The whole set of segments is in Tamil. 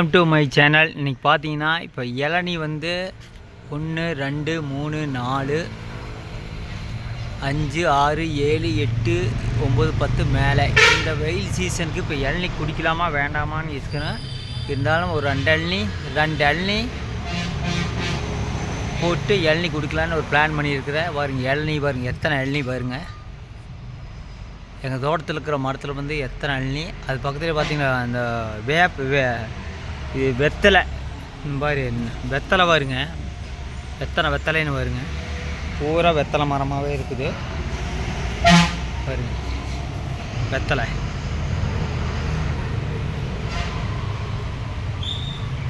வெல்கம் டு மை சேனல் இன்றைக்கி பார்த்தீங்கன்னா இப்போ இளநீ வந்து ஒன்று ரெண்டு மூணு நாலு அஞ்சு ஆறு ஏழு எட்டு ஒம்பது பத்து மேலே. இந்த வெயில் சீசனுக்கு இப்போ இளநீ குடிக்கலாமா வேண்டாமான்னு இருக்கிறேன். இருந்தாலும் ஒரு ரெண்டு இளநி ரெண்டு இளநி போட்டு இளநி குடிக்கலான்னு ஒரு பிளான் பண்ணியிருக்கிறேன். பாருங்க இளநீ பாருங்க எத்தனை இளநி பாருங்கள் எங்கள் தோட்டத்தில் இருக்கிற மரத்தில் வந்து எத்தனை அள்ளி அது பக்கத்தில் பார்த்தீங்கன்னா அந்த வேப் வே இது வெத்தலை. இந்த பாரு வெத்தலை பாருங்க. வெத்தனை வெத்தலைன்னு பாருங்க. பூரா வெத்தலை மரமாகவே இருக்குது. பாருங்க. வெத்தலை.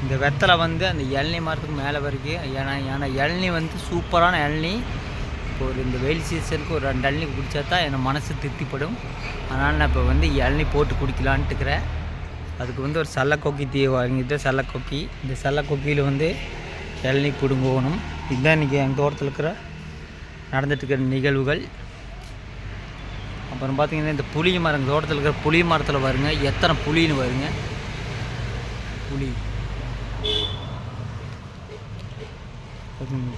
இந்த வெத்தலை வந்து அந்த இளநீ மரத்துக்கு மேலே வரைக்கும் ஏன்னா ஏன்னா இளநீ வந்து சூப்பரான இளநி. இப்போ ஒரு இந்த வெயில் சீசனுக்கு ஒரு ரெண்டு இளநி குடித்தா தான் என் மனசு திருப்திப்படும். அதனால் நான் இப்போ வந்து இளநீ போட்டு குடிக்கலான்ட்டு இருக்கிறேன். அதுக்கு வந்து ஒரு சல்லக்கொக்கி தீ வாங்கிட்டு சல்லக்கொக்கி இந்த சல்லக்கொக்கியில் வந்து இளநீ பிடுங்கணும். இதுதான் இன்றைக்கி எங்கள் தோட்டத்தில் இருக்கிற நடந்துட்டுருக்கிற நிகழ்வுகள். அப்புறம் பார்த்திங்கன்னா இந்த புளி மரம் தோட்டத்தில் இருக்கிற புளி மரத்தில் வருங்க எத்தனை புளின்னு வருங்க புளி.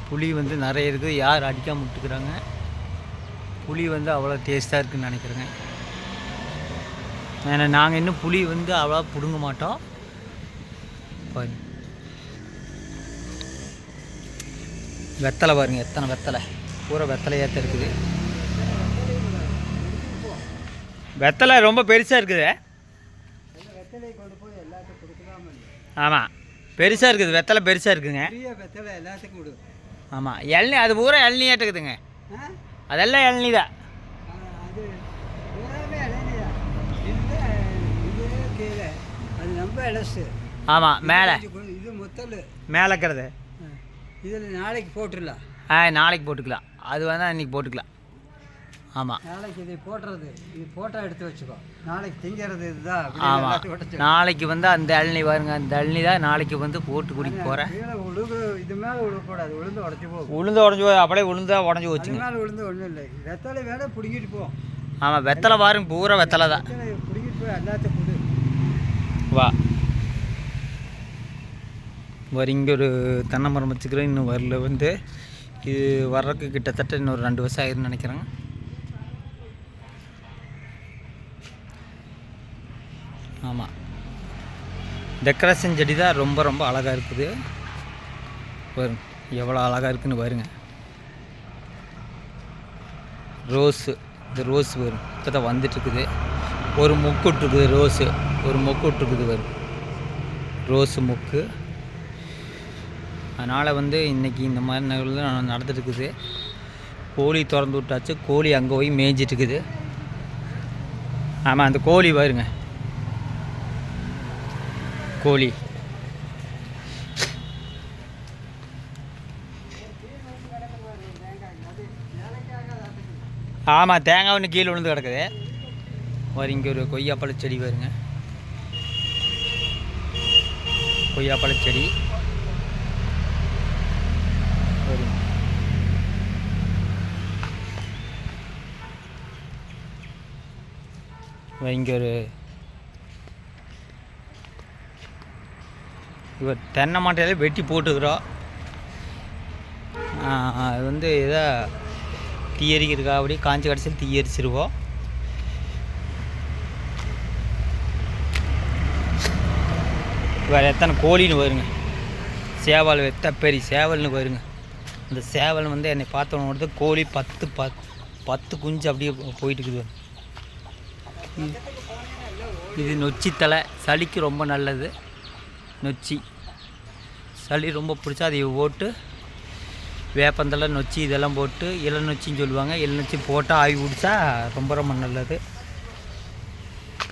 புளி வந்து நிறைய இருக்குது யார் அடிக்காம விட்டுக்கிறாங்க? புளி வந்து அவ்வளோ டேஸ்ட்டாக இருக்குதுன்னு நினைக்கிறேங்க. ஏன்னா நாங்கள் இன்னும் புளி வந்து அவ்வளோ பிடுங்க மாட்டோம். பாருங்க வெத்தலை பாருங்க எத்தனை வெத்தலை. பூரா வெத்தலையாத்த இருக்குது. வெத்தலை ரொம்ப பெருசாக இருக்குது. ஆமாம் பெருசாக இருக்குது வெத்தலை பெருசாக விடு. ஆமாம் இளநீ அது பூரா இளநீ ஏட்டுக்குதுங்க ஆ? அதெல்லாம் இளநீ தான் ஆ, அது பூராமே இளநீயா இந்த இது கீழே இலசு ஆமாம் மேலே. இது முத்தல். மேலே இருக்கிறது. இதில் நாளைக்கு போட்டுடலாம். ஆ நாளைக்கு போட்டுக்கலாம். அது வேணால் இன்னைக்கு போட்டுக்கலாம். ஆமாம் நாளைக்கு இதை போட்டுறது இது போட்டோ எடுத்து வச்சுக்கோ. நாளைக்கு திங்கிறது இதுதான். ஆமாம். நாளைக்கு வந்து அந்த இளநீ பாருங்க அந்த இளநீ தான் நாளைக்கு வந்து போட்டு குடிக்க போகிறேன் கீழே உழுகு இது மேலே விழுகக்கூடாது உளுந்து உடச்சி போகும். உளுந்து உடஞ்சி போய் அப்படியே உளுந்தா உடஞ்சி போச்சுங்க. மேலே விழுந்து ஒன்றும் இல்லை. வெத்தலை வேணா பிடிங்கிட்டு போ. ஆமாம் வெத்தலை பாருங்க பூரா வெத்தலை தான். வெத்தலை பிடிங்கிட்டு போய் எல்லாத்தையும் கொடு. வா. வர இங்கே ஒரு தென்னை மரம் வச்சுக்கிறேன் இன்னும் வரல வந்து. இது வர்றதுக்கு கிட்டத்தட்ட இன்னொரு ரெண்டு வருஷம் ஆயிருன்னு நினைக்கிறேங்க. ஆமாம் டெக்கரேஷன் செடி தான் ரொம்ப ரொம்ப அழகாக இருக்குது. வரும் எவ்வளோ அழகாக இருக்குன்னு பாருங்க. ரோஸு இந்த ரோஸ் வரும் இப்போ தான் வந்துட்டுருக்குது. ஒரு மொக்கு விட்ருக்குது ரோஸு ஒரு மொக்கு விட்ருக்குது வரும் ரோஸு மொக்கு. அதனால் வந்து இன்றைக்கி இந்த மாதிரி நிகழ்வு நடந்துட்டுருக்குது நடந்துட்டு இருக்குது கோழி திறந்து விட்டாச்சு. கோழி அங்கே போய் மேய்ஞ்சிட்ருக்குது ஆமாம் அந்த கோழி பாருங்க. கோழி. ஆமாம் தேங்காய் ஒன்று கீழே விழுந்து கிடக்குது. வரும் இங்கே ஒரு கொய்யாப்பழ செடி பாருங்க. கொய்யாப்பழ செடி பாருங்க. வர இங்கே ஒரு இவர் தென்னை மாட்டையிலே வெட்டி போட்டுக்கிறோம் அது வந்து எதோ தீ எரிக்கிறதுக்காக அப்படியே காஞ்சி கடைசியில் தீ எரிச்சிருவோம். வேறு எத்தனை கோழின்னு வருங்க சேவல் வெத்த பெரிய சேவல்னு வருங்க அந்த சேவல் வந்து என்னை பார்த்தவன கோழி பத்து பத் பத்து குஞ்சு அப்படியே போயிட்டு இருக்குது. இது- நொச்சி தலை. சளிக்கு ரொம்ப நல்லது. நொச்சி. சளி ரொம்ப பிடிச்சா அதை போட்டு வேப்பந்தலை நொச்சி இதெல்லாம் போட்டு இளநொச்சின்னு சொல்லுவாங்க. இளநொச்சி போட்டால் ஆவி பிடிச்சா ரொம்ப ரொம்ப நல்லது.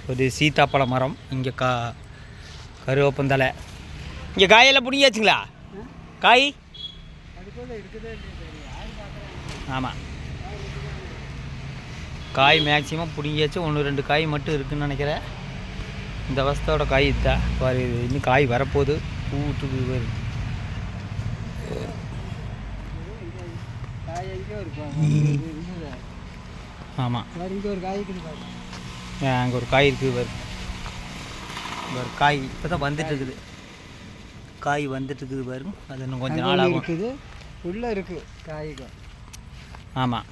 ஒரு சீத்தாப்பழ மரம். இங்கே கா கருவேப்பந்தலை இங்கே காயெல்லாம் பிடிங்கியாச்சுங்களா? காய்? ஆமாம் காய் மேக்ஸிமம் பிடிங்கியாச்சு. ஒன்று ரெண்டு காய் மட்டும் இருக்குன்னு நினைக்கிறேன். இந்த வருஷத்தோட காய் இதுதான் பாரு இன்னும் காய் வரப்போகுது. காய் எங்கே இருக்கும் ஆமாம் வேறு இங்கே ஒரு காய் இருக்குது பாரு. அங்கே ஒரு காய் இருக்குது பாரு ஒரு காய் இப்போ தான் வந்துட்டு இருக்குது காய் வந்துட்டு இருக்குது பாருங்க அது இன்னும் கொஞ்சம் அங்க நாள் ஒண்ணு ஆகும். இருக்குது. உள்ளே இருக்குது காய்கள் ஆமாம்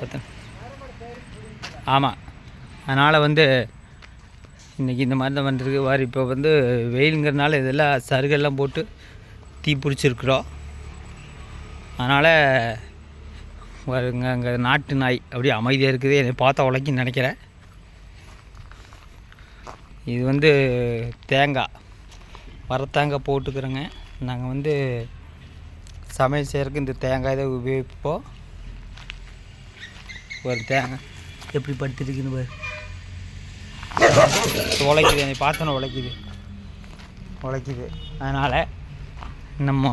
பத்து. ஆமாம் அதனால் வந்து இன்றைக்கி இந்த மாதிரி தான் வந்துருக்கு. வாரி இப்போ வந்து வெயிலுங்கிறதுனால இதெல்லாம் சருகெல்லாம் போட்டு தீ பிடிச்சிருக்குறோம். அதனால் வருங்க அங்கே நாட்டு நாய் அப்படியே அமைதியாக இருக்குது. என்னை பார்த்தா உழைக்குன்னு நினைக்கிறேன். இது வந்து தேங்காய். வரத்தேங்காய் போட்டுக்கிறோங்க. நாங்கள் வந்து சமையல் செய்கிறதுக்கு இந்த தேங்காய் தான் உபயோகிப்போம். ஒரு தேங்காய். எப்படி படுத்துருக்குன்னு பாரு. உழைக்குது என்னை பார்த்தோன்னே உழைக்குது. உழைக்குது. அதனால் நம்ம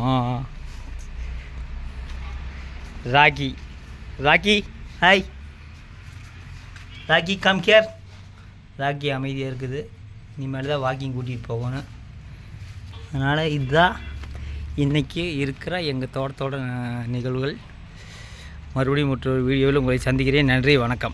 Rocky Rocky hi Rocky come care Rocky அமைதியாக இருக்குது. இனிமேல் தான் வாக்கிங் கூட்டிகிட்டு போகணும். அதனால் இதுதான் இன்றைக்கி இருக்கிற எங்கள் தோட்டத்தோட நிகழ்வுகள். மறுபடியும் மற்றொரு வீடியோவில் உங்களை சந்திக்கிறேன். நன்றி வணக்கம்.